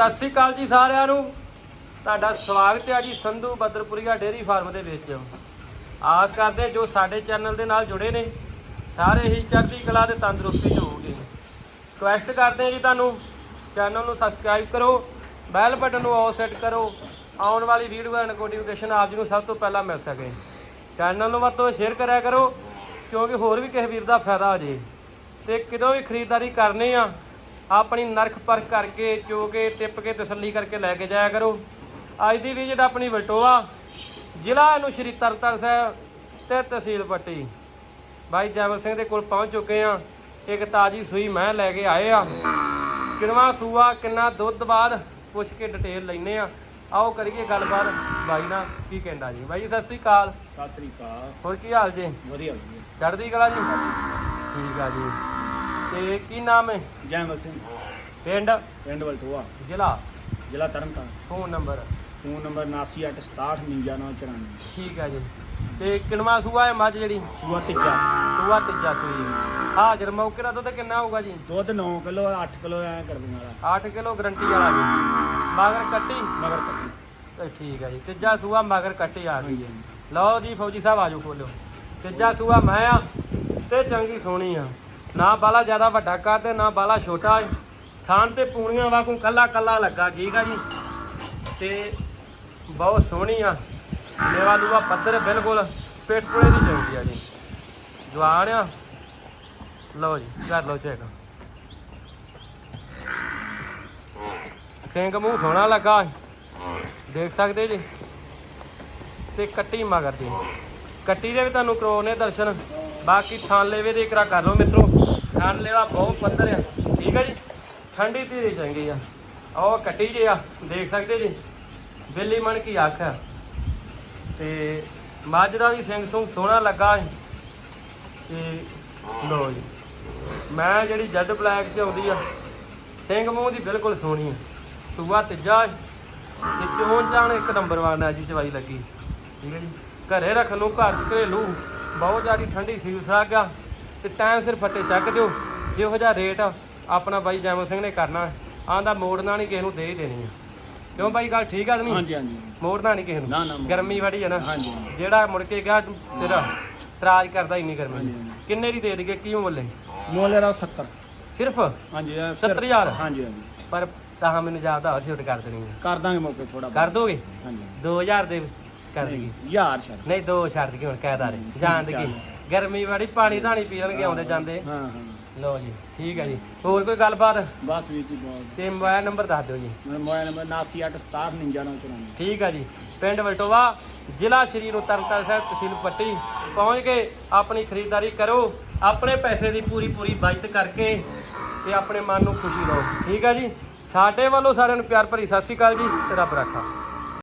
ਸਤਿ ਸ੍ਰੀ ਅਕਾਲ ਜੀ ਸਾਰਿਆਂ ਨੂੰ। ਤੁਹਾਡਾ ਸਵਾਗਤ ਹੈ ਜੀ ਸੰਧੂ ਬਦਰਪੁਰੀਆ ਡੇਅਰੀ ਫਾਰਮ ਦੇ ਵਿੱਚ। ਆਸ ਕਰਦੇ ਜੋ ਸਾਡੇ ਚੈਨਲ ਦੇ ਨਾਲ ਜੁੜੇ ਨੇ, ਸਾਰੇ ਹੀ ਚੜ੍ਹਦੀ ਕਲਾ ਤੇ ਤੰਦਰੁਸਤੀ 'ਚ ਹੋਵੋਗੇ। ਰਿਕੁਐਸਟ ਕਰਦੇ ਹਾਂ ਜੀ ਤੁਹਾਨੂੰ, ਚੈਨਲ ਨੂੰ ਸਬਸਕ੍ਰਾਈਬ ਕਰੋ ਬੈਲ ਬਟਨ ਨੂੰ ਆਲ ਸੈੱਟ ਕਰੋ, ਆਉਣ ਵਾਲੀ ਵੀਡੀਓ ਦਾ ਨੋਟੀਫਿਕੇਸ਼ਨ ਆਪ ਜੀ ਨੂੰ ਸਭ ਤੋਂ ਪਹਿਲਾਂ ਮਿਲ ਸਕੇ। ਚੈਨਲ ਨੂੰ ਵੱਧ ਤੋਂ ਸ਼ੇਅਰ ਕਰਿਆ ਕਰੋ, ਕਿਉਂਕਿ ਹੋਰ ਵੀ ਕਿਸੇ ਵੀਰ ਦਾ ਫਾਇਦਾ ਹੋ ਜੇ। ਤੇ ਕਿਦੋਂ ਵੀ ਖਰੀਦਦਾਰੀ ਕਰਨੀ ਆ ਆਪਣੀ ਨਰਖ ਪਰਖ ਕਰਕੇ ਚੋ ਕੇ ਟਿੱਪ ਕੇ ਤਸੱਲੀ ਕਰਕੇ ਲੈ ਕੇ ਜਾਇਆ ਕਰੋ। ਅੱਜ ਦੀ ਵਿਜ਼ਿਟ ਆਪਣੀ ਵਟੋਆ ਜ਼ਿਲ੍ਹਾ ਨੂੰ ਸ਼੍ਰੀ ਤਰਨਤਾਰਨ ਸਾਹਿਬ ਤੇ ਤਹਿਸੀਲ ਪੱਟੀ। ਬਾਈ ਜੈਮਲ ਸਿੰਘ ਦੇ ਕੋਲ ਪਹੁੰਚ ਚੁੱਕੇ ਆ ਇੱਕ ਤਾਜੀ ਸੂਈ ਮੈਂ ਲੈ ਕੇ ਆਏ ਆ। ਕਿੰਨਵਾਂ ਸੂਆ ਕਿੰਨਾ ਦੁੱਧ ਬਾਅਦ ਪੁੱਛ ਕੇ ਡਿਟੇਲ ਲੈਨੇ ਆ ਆਓ ਕਰੀਏ ਗੱਲਬਾਤ। ਬਾਈ ਨਾਲ ਕੀ ਕਹਿੰਦਾ ਜੀ? ਬਾਈ ਸਤਿ ਸ੍ਰੀ ਅਕਾਲ। ਸਤਿ ਸ੍ਰੀ ਅਕਾਲ। ਹੋਰ ਕੀ ਹਾਲ ਜੀ? ਵਧੀਆ ਵਧੀਆ ਚੜ੍ਹਦੀ ਕਲਾ ਜੀ? ਠੀਕ ਆ ਜੀ। ਤੇ ਕੀ ਨਾਮ ਹੈ? ਜੈਮਲ ਸਿੰਘ। ਪਿੰਡ? ਪਿੰਡ ਵਲਟੋਆ। ਜ਼ਿਲ੍ਹਾ? ਜ਼ਿਲ੍ਹਾ Tarn Taran. Phone number? Phone number 7986699994 ਠੀਕ ਆ ਜੀ। ਤੇ ਕਿੰਨਵਾਂ ਸੂਆ ਹੈ ਮੱਝ ਜਿਹੜੀ? ਸੂਆ ਤੀਜਾ। ਸੂਆ ਤੀਜਾ ਸੂਈ। ਹਾਜ਼ਰ ਮੌਕੇ ਦਾ ਦੁੱਧ ਕਿੰਨਾ ਹੋਊਗਾ ਜੀ? ਦੁੱਧ 9 ਕਿਲੋ 8 ਕਿਲੋ ਐ ਕਰ ਦੂੰਗਾ ਵਾਲਾ। 8 ਕਿਲੋ ਗਰੰਟੀ ਵਾਲਾ ਜੀ। ਮਗਰ ਕੱਟੀ? ਮਗਰ ਕੱਟੀ। ਤੇ ਠੀਕ ਆ ਜੀ। ਤੀਜਾ ਸੂਆ ਮਗਰ ਕੱਟੀ ਆ ਗਈ। ਹਾਂਜੀ ਲਓ ਜੀ ਫੌਜੀ ਸਾਹਿਬ ਆਜੋ ਖੋਲਿਓ। ਤੀਜਾ ਸੂਆ ਮੈਂ ਆ ਤੇ ਚੰਗੀ ਸੋਹਣੀ ਆ। ਨਾ ਬਾਲਾ ਜ਼ਿਆਦਾ ਵੱਡਾ ਘਰ ਤੇ ਨਾ ਬਾਲਾ ਛੋਟਾ। ਥਾਂ ਤੇ ਪੂਣੀਆਂ ਵਾਂਗੂ ਕੱਲਾ ਕੱਲਾ ਲੱਗਾ, ਠੀਕ ਆ ਜੀ? ਤੇ ਬਹੁਤ ਸੋਹਣੀ ਆ। ਮੇਵਾ ਲੂਆ ਪੱਧਰ ਬਿਲਕੁਲ ਪੇਟ ਪੁੜੇ ਦੀ ਚੰਗੀ ਆ ਜੀ। ਜਵਾਨ ਆ। ਲਓ ਜੀ, ਕਰ ਲਓ ਚੈੱਕ। ਸਿੰਘ ਮੂੰਹ ਸੋਹਣਾ ਲੱਗਾ। ਦੇਖ ਸਕਦੇ ਜੀ? ਤੇ ਕੱਟੀ ਮਗਰ ਦੀ। ਕੱਟੀ ਦੇ ਵੀ ਤੁਹਾਨੂੰ ਕਰੋਨੇ ਦਰਸ਼ਨ। ਬਾਕੀ ਥਾਂ ਲੈਵੇ ਦੇ ਇਕਰਾ ਕਰ ਲਓ ਮਿੱਤਰੋ। ਥਾਂ ਲੈਵਾ ਬਹੁਤ ਪੱਧਰ ਆ। ਠੀਕ ਆ ਜੀ? ਠੰਡੀ ਧੀਰੀ ਚੰਗੀ ਆ। ਉਹ ਕੱਟੀ ਜੇ ਆ, ਦੇਖ ਸਕਦੇ ਜੀ? ਬਿੱਲੀ ਮਣ ਕੀ ਅੱਖ ਆ। ਤੇ ਮੱਝ ਦਾ ਵੀ ਸਿੰਘ ਸੁੰਗ ਸੋਹਣਾ ਲੱਗਾ ਹੈ ਤੇ ਲੋ ਜੀ, ਮੈਂ ਜਿਹੜੀ ਜੈਡ ਬਲੈਕ ਚ ਆਉਂਦੀ ਆ, ਸਿੰਘ ਮੂੰਹ ਦੀ ਬਿਲਕੁਲ ਸੋਹਣੀ ਆ। ਸੂਆ ਤੀਜਾ ਹੈ ਤੇ ਚੋਣ ਜਾਣ ਇੱਕ ਨੰਬਰ ਵਾਲਾ ਜੀ ਚਵਾਈ ਲੱਗੀ। ਠੀਕ ਹੈ ਜੀ? ਘਰੇ ਰੱਖ ਲਓ, ਘਰ ਚ ਘਰੇਲੂ। ਬਹੁਤ ਜ਼ਿਆਦਾ ਠੰਡੀ ਸੀਲ ਸਾ ਗਿਆ ਤੇ ਟਾਈਮ ਸਿਰ ਫੱਟੇ ਚੱਕ ਦਿਓ। ਜਿਹੋ ਜਿਹਾ ਰੇਟ ਆਪਣਾ ਬਾਈ ਜੈਮਲ ਸਿੰਘ ਨੇ ਕਰਨਾ ਆਂਦਾ ਮੋੜਨਾ ਨਹੀਂ ਕਿਸੇ ਨੂੰ ਦੇ ਹੀ ਦੇਣੀ ਆ। ਕਿਉਂ ਬਾਈ ਗੱਲ ਠੀਕ ਆ ਕਿ ਨਹੀਂ? ਹਾਂਜੀ ਹਾਂਜੀ। ਮੋੜਨਾ ਨਹੀਂ ਕਿਸੇ ਨਾ। ਗਰਮੀ ਬੜੀ ਹੈ ਨਾ। ਜਿਹੜਾ ਮੁੜ ਕੇ ਗਿਆ ਸਿਰ ਤਰਾਜ ਕਰਦਾ ਇੰਨੀ ਗਰਮੀ। ਕਿੰਨੇ ਦੀ ਦੇ ਦੇਗੇ ਕੀ ਮੁੱਲੇ ਮੁੱਲ ਇਹਦਾ 70 ਸਿਰਫ? ਹਾਂਜੀ ਇਹ ਸਿਰ- 70,000? ਹਾਂਜੀ ਹਾਂਜੀ। ਪਰ ਤਾਂ ਮੈਨੂੰ ਜਾਪਦਾ ਛੋਟ ਕਰ ਦੇਣੀ ਹੈ ਕਰ ਦਾਂਗੇ ਮੌਕੇ ਥੋੜਾ ਕਰ ਦੋਗੇ? ਹਾਂਜੀ। 2000 ਦੇ ਕਰ ਦੇਗੀ ਯਾਰ ਛੱਡ। ਨਹੀਂ ਦੋ ਛੱਡ ਦਈਏ ਹੁਣ ਕਹਿਦਾ ਰੇ ਜਾਣ ਦੇ ਗਰਮੀ ਬੜੀ ਪਾਣੀ ਧਾਣੀ ਪੀ ਲੈਣਗੇ ਆਉਂਦੇ ਜਾਂਦੇ। ਹਾਂ ਹਾਂ। ਲਓ ਜੀ ਠੀਕ ਹੈ ਜੀ। ਹੋਰ ਕੋਈ ਗੱਲਬਾਤ? ਬਸ ਵੀ ਕੀ ਬਹੁਤ। ਤੇ ਮੋਬਾਈਲ ਨੰਬਰ ਦੱਸ ਦਿਓ ਜੀ। ਮੇਰਾ ਮੋਬਾਈਲ ਨੰਬਰ 7986699994 ਠੀਕ ਹੈ ਜੀ। ਪਿੰਡ ਵਲਟੋਵਾ ਜ਼ਿਲ੍ਹਾ ਸ਼੍ਰੀ ਤਰਨਤਾਰਨ ਸਾਹਿਬ ਤਹਿਸੀਲ ਪੱਟੀ। ਪਹੁੰਚ ਕੇ ਆਪਣੀ ਖਰੀਦਦਾਰੀ ਕਰੋ। ਆਪਣੇ ਪੈਸੇ ਦੀ ਪੂਰੀ ਪੂਰੀ ਬਚਤ ਕਰਕੇ ਤੇ ਆਪਣੇ ਮਨ ਨੂੰ ਖੁਸ਼ੀ ਲਓ ਠੀਕ ਹੈ ਜੀ। ਸਾਡੇ ਵੱਲੋਂ ਸਾਰਿਆਂ ਨੂੰ ਪਿਆਰ ਭਰੀ ਸਤਿ ਸ਼੍ਰੀ ਅਕਾਲ ਜੀ ਤੇ ਰੱਬ ਰੱਖਾ।